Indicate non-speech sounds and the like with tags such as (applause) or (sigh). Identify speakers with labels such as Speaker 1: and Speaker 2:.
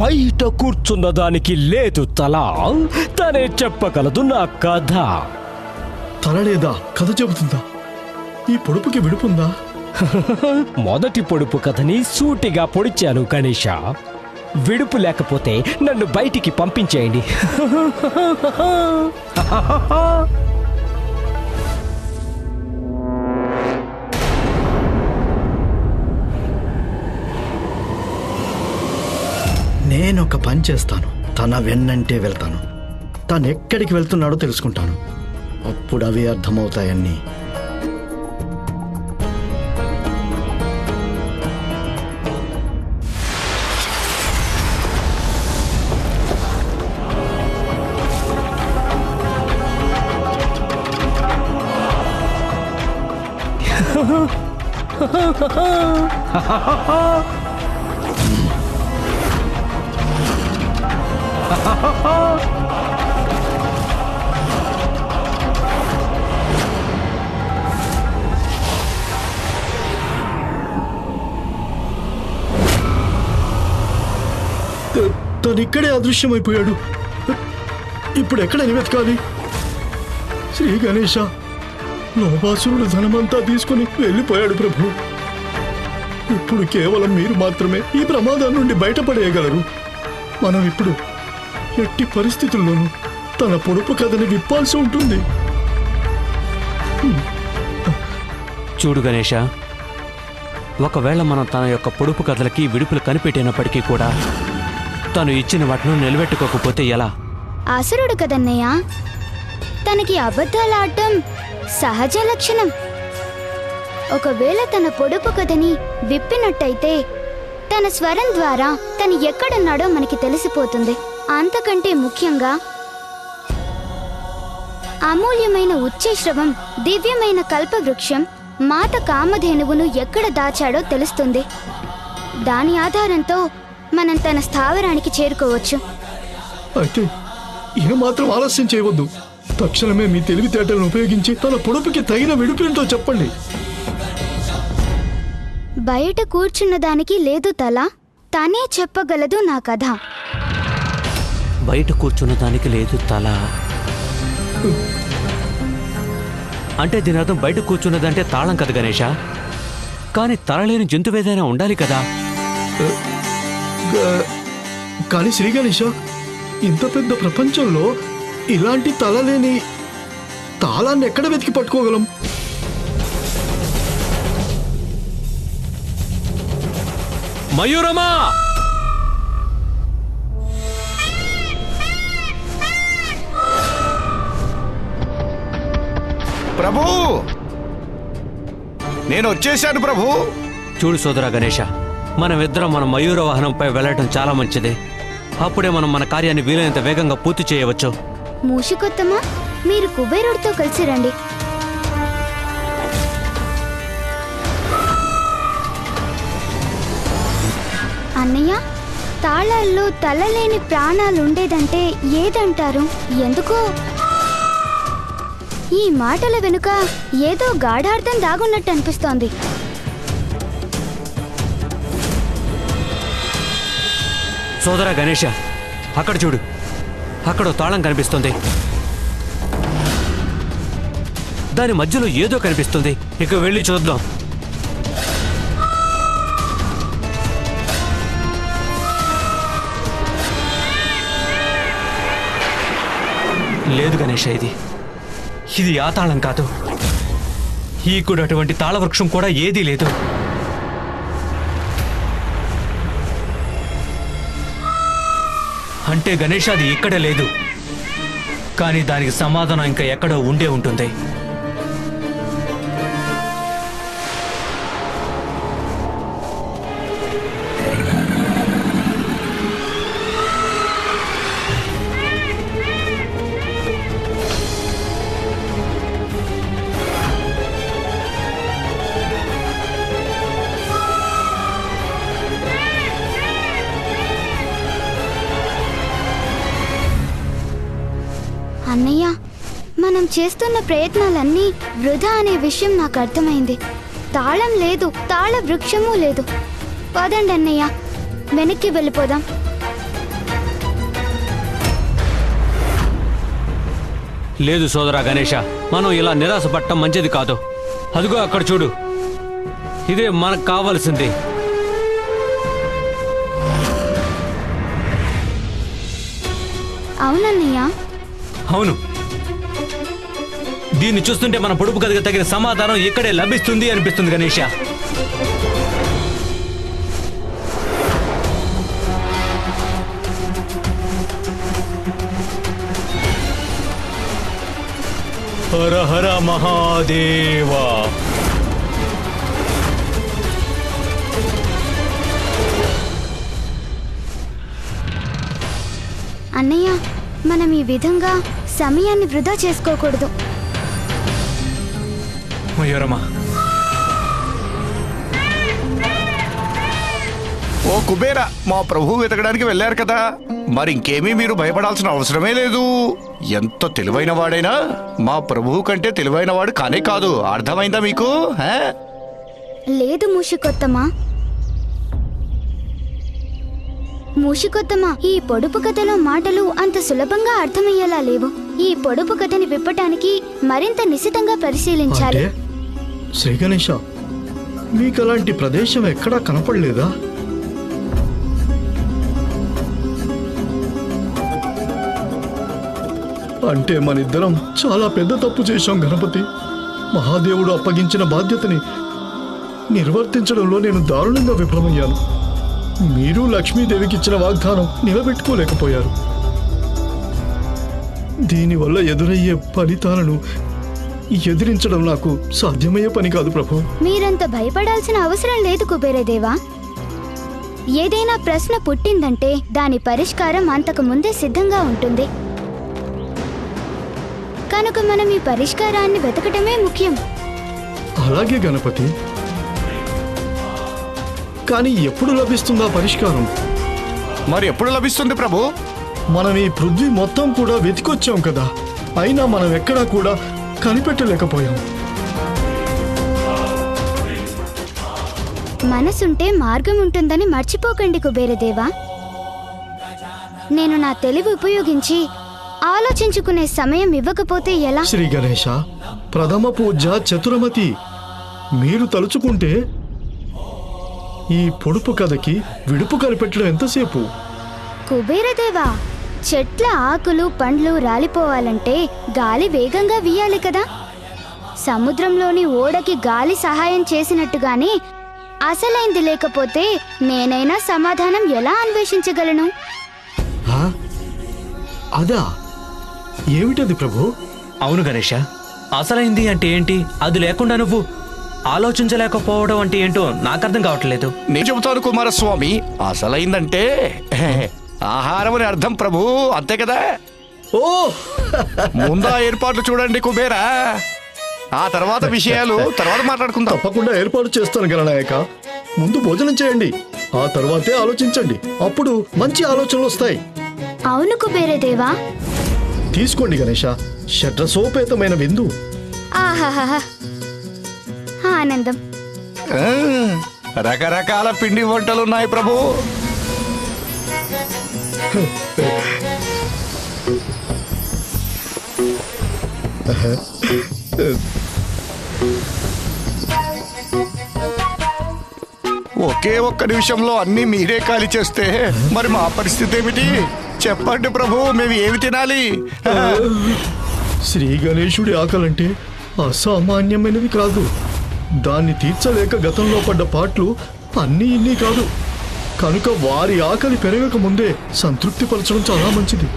Speaker 1: బయట కూర్చున్న దానికి లేదు తల. తనే చెప్పగలదు నా కథ.
Speaker 2: తలలేదా కథ చెబుతుందా? ఈ పొడుపుకి విడుపుందా? (laughs)
Speaker 1: మొదటి పొడుపు కథని సూటిగా పొడిచాను గణేష. విడుపు లేకపోతే నన్ను బయటికి పంపించేయండి. (laughs)
Speaker 2: నేను ఒక పని చేస్తాను. తన వెన్నంటే వెళ్తాను. తను ఎక్కడికి వెళ్తున్నాడో తెలుసుకుంటాను. అప్పుడు అవి అర్థమవుతాయన్నీ. ha! (laughs) తను ఇక్కడే అదృశ్యమైపోయాడు. ఇప్పుడు ఎక్కడ వెతకాలి? శ్రీ గణేష లోపాసురుడు ధనమంతా తీసుకుని వెళ్ళిపోయాడు ప్రభు. ఇప్పుడు కేవలం మీరు మాత్రమే ఈ ప్రమాదం నుండి బయటపడేయగలరు. మనం ఇప్పుడు ఎట్టి పరిస్థితుల్లోనూ తన పొడుపు కథని విప్పాల్సి ఉంటుంది.
Speaker 3: చూడు గణేష ఒకవేళ మనం తన యొక్క పొడుపు కథలకి విడుపులు కనిపెట్టినప్పటికీ కూడా తను ఇచ్చిన వాటిని నిలబెట్టుకోకపోతే ఎలా?
Speaker 4: అసురుడు కదన్నయ్య. తనకి అబద్ధాలు ఆడటం సహజ లక్షణం. ఒకవేళ తన పొడుపు కథని విప్పినట్టయితే తన స్వరం ద్వారా తను ఎక్కడున్నాడో మనకి తెలిసిపోతుంది. అంతకంటే ముఖ్యంగా అమూల్యమైన ఉచ్చేశ్రవం దివ్యమైన కల్పవృక్షం మాత కామధేనువును ఎక్కడ దాచాడో తెలుస్తుంది. దాని ఆధారంతో మనం తన స్థావరానికి చేరుకోవచ్చు.
Speaker 2: అయితే ఏమాత్రం ఆలస్యం చేయవద్దు. తక్షణమే మీ తెలివితేటలను ఉపయోగించి తన పొడుపుకి తగిన విడుపేంటో చెప్పండి.
Speaker 4: బయట కూర్చున్న దానికి లేదు తల తనే చెప్పగలదు నా కథ.
Speaker 3: బయట కూర్చున్న దానికి లేదు తల. అంటే దీని అర్థం బయట కూర్చున్నదంటే తాళం కదా గణేష? కానీ తల లేని జంతువేదైనా ఉండాలి కదా?
Speaker 2: కానీ శ్రీ గణేష ఇంత పెద్ద ప్రపంచంలో ఇలాంటి తలలేని తాళాన్ని ఎక్కడ వెతికి పట్టుకోగలం?
Speaker 3: మయూరమా!
Speaker 5: ప్రభు! నేను వచ్చేసాను ప్రభు!
Speaker 3: చూడు సోదరా గణేష మనమిద్దరం మన మయూర వాహనంపై వెళ్ళటం చాలా మంచిది. అప్పుడే మనం మన కార్యాన్ని వీలైనంత వేగంగా పూర్తి చేయవచ్చు.
Speaker 4: మూషికొత్తమా మీరు కుబేరుడితో కలిసి రండి. అన్నయ్య తాళాల్లో తలలేని ప్రాణాలు ఉండేదంటే ఏదంటారు? ఎందుకో ఈ మాటల వెనుక ఏదో గాఢార్థం దాగున్నట్టు అనిపిస్తోంది.
Speaker 3: సోదరా గణేష అక్కడ చూడు. అక్కడ తాళం కనిపిస్తుంది. దాని మధ్యలో ఏదో కనిపిస్తుంది. ఇక వెళ్ళి చూద్దాం. లేదు గణేష ఇది. ఇది ఆ తాళం కాదు. ఈకుడు అటువంటి తాళవృక్షం కూడా ఏదీ లేదు. అంటే గణేష్ అది ఇక్కడ లేదు. కానీ దానికి సమాధానం ఇంకా ఎక్కడో ఉండే ఉంటుంది.
Speaker 4: నేను చేస్తున్న ప్రయత్నాలన్నీ వృధా అనే విషయం నాకు అర్థమైంది. తాళం లేదు తాళ వృక్షము లేదు. పదండి అన్నయ్య వెనక్కి వెళ్ళిపోదాం.
Speaker 3: లేదు సోదరా గణేష మనం ఇలా నిరాశపడటం మంచిది కాదు. అదిగో అక్కడ చూడు. ఇదే మనకు కావలసింది.
Speaker 4: అవునన్నయ్య.
Speaker 3: అవును. దీన్ని చూస్తుంటే మన పొడుపు కథకు తగిన సమాధానం ఇక్కడే లభిస్తుంది అనిపిస్తుంది గణేష.
Speaker 1: హర హర మహాదేవా.
Speaker 4: అన్నయ్య మనం ఈ విధంగా సమయాన్ని వృధా చేసుకోకూడదు.
Speaker 3: మయూరమా
Speaker 5: ఓ కుబేర మా ప్రభు వెతకడానికి వెళ్ళారు కదా. మరి ఇంకేమీ మీరు భయపడాల్సిన అవసరమే లేదు. ఎంత తెలివైన వాడైనా మా ప్రభువు కంటే తెలివైన వాడు కానే కాదు. అర్థమైందా మీకు? హే?
Speaker 4: లేదు మూషికొత్తమా? మూషికొత్తమా ఈ పొడుపు కథలో మాటలు అంత సులభంగా అర్థమయ్యేలా లేవు. ఈ పొడుపు కథని విప్పటానికి మరింత నిశితంగా పరిశీలించాలి.
Speaker 2: శ్రీ గణేష మీకు అలాంటి ప్రదేశం ఎక్కడా కనపడలేదా? అంటే మనిద్దరం చాలా పెద్ద తప్పు చేశాం గణపతి. మహాదేవుడు అప్పగించిన బాధ్యతని నిర్వర్తించడంలో నేను దారుణంగా విఫలమయ్యాను. మీరు లక్ష్మీదేవికి ఇచ్చిన వాగ్దానం నిలబెట్టుకోలేకపోయారు. దీనివల్ల ఎదురయ్యే ఫలితాలను ఎదిరించడం నాకు సాధ్యమయ్యే పని కాదు ప్రభు.
Speaker 4: మీరంత భయపడాల్సిన అవసరం లేదు కుబేరదేవా ఏదైనా ప్రశ్న పుట్టిందంటే దాని పరిష్కారం అంతకు ముందే సిద్ధంగా ఉంటుంది. కనుక మనం ఈ పరిష్కారాన్ని వెతకటమే ముఖ్యం.
Speaker 2: అలాగే గణపతి. కానీ ఎప్పుడు లభిస్తుందా పరిష్కారం?
Speaker 5: మరి ఎప్పుడు లభిస్తుంది ప్రభు?
Speaker 2: మనం ఈ పృథ్వీ మొత్తం కూడా వెతికొచ్చాం కదా. అయినా మనం ఎక్కడా కూడా కనిపెట్టలేకపోయాం.
Speaker 4: మనసుంటే మార్గం ఉంటుందని మర్చిపోకండి కుబేరదేవా. నేను నా తెలివి ఉపయోగించి ఆలోచించుకునే సమయం ఇవ్వకపోతే ఎలా?
Speaker 2: శ్రీ గణేశ ప్రథమ పూజ చతురమతి మీరు తలుచుకుంటే ఈ పొడుపు కథకి విడుపు కనిపెట్టడం ఎంతసేపు?
Speaker 4: కుబేరదేవా చెట్ల ఆకులు పండ్లు రాలిపోవాలంటే గాలి వేగంగా వీయాలి కదా. సముద్రంలోని ఓడకి గాలి సహాయం చేసినట్టుగానే అసలైంది లేకపోతే నేనైనా సమాధానం ఎలా అన్వేషించగలను?
Speaker 2: ఆ? అదా? ఏమిటది ప్రభు?
Speaker 3: అవును గణేష అసలైంది అంటే ఏంటి? అది లేకుండా నువ్వు ఆలోచించలేకపోవడం అంటే ఏంటో నాకు అర్థం కావట్లేదు.
Speaker 5: నేను చెబుతాను కుమారస్వామి అసలైందంటే ఆహారం అని అర్థం ప్రభు. అంతే కదా?
Speaker 2: ఓ!
Speaker 5: ముందా ఏర్పాట్లు చూడండి కుబేరా. ఆ తర్వాత విషయాలు తర్వాత మాట్లాడుకుందాం.
Speaker 2: తప్పకుండా ఏర్పాటు చేస్తాను గణనాయక. ముందు భోజనం చేయండి. ఆ తర్వాతే ఆలోచించండి. అప్పుడు మంచి ఆలోచనలు వస్తాయి.
Speaker 4: అవును కుబేరదేవా
Speaker 2: తీసుకోండి గణేష. షడ్రసోపేతమైన విందు.
Speaker 4: ఆహాహా ఆనందం.
Speaker 5: ఆ, రకరకాల పిండి వంటలు ఉన్నాయి ప్రభు. (laughs) ఒకే ఒక్క నిమిషంలో అన్ని మీరే ఖాళీ చేస్తే మరి మా పరిస్థితి ఏమిటి? చెప్పండి ప్రభు మేము ఏమి తినాలి? (laughs)
Speaker 2: శ్రీ గణేశుడి ఆకలంటే అసామాన్యమైనవి కాదు. దాన్ని తీర్చలేక గతంలో పడ్డ పాటలు అన్నీ ఇన్ని కాదు. కనుక వారి ఆకలి పెరగక ముందే సంతృప్తి పరచడం చాలా మంచిది.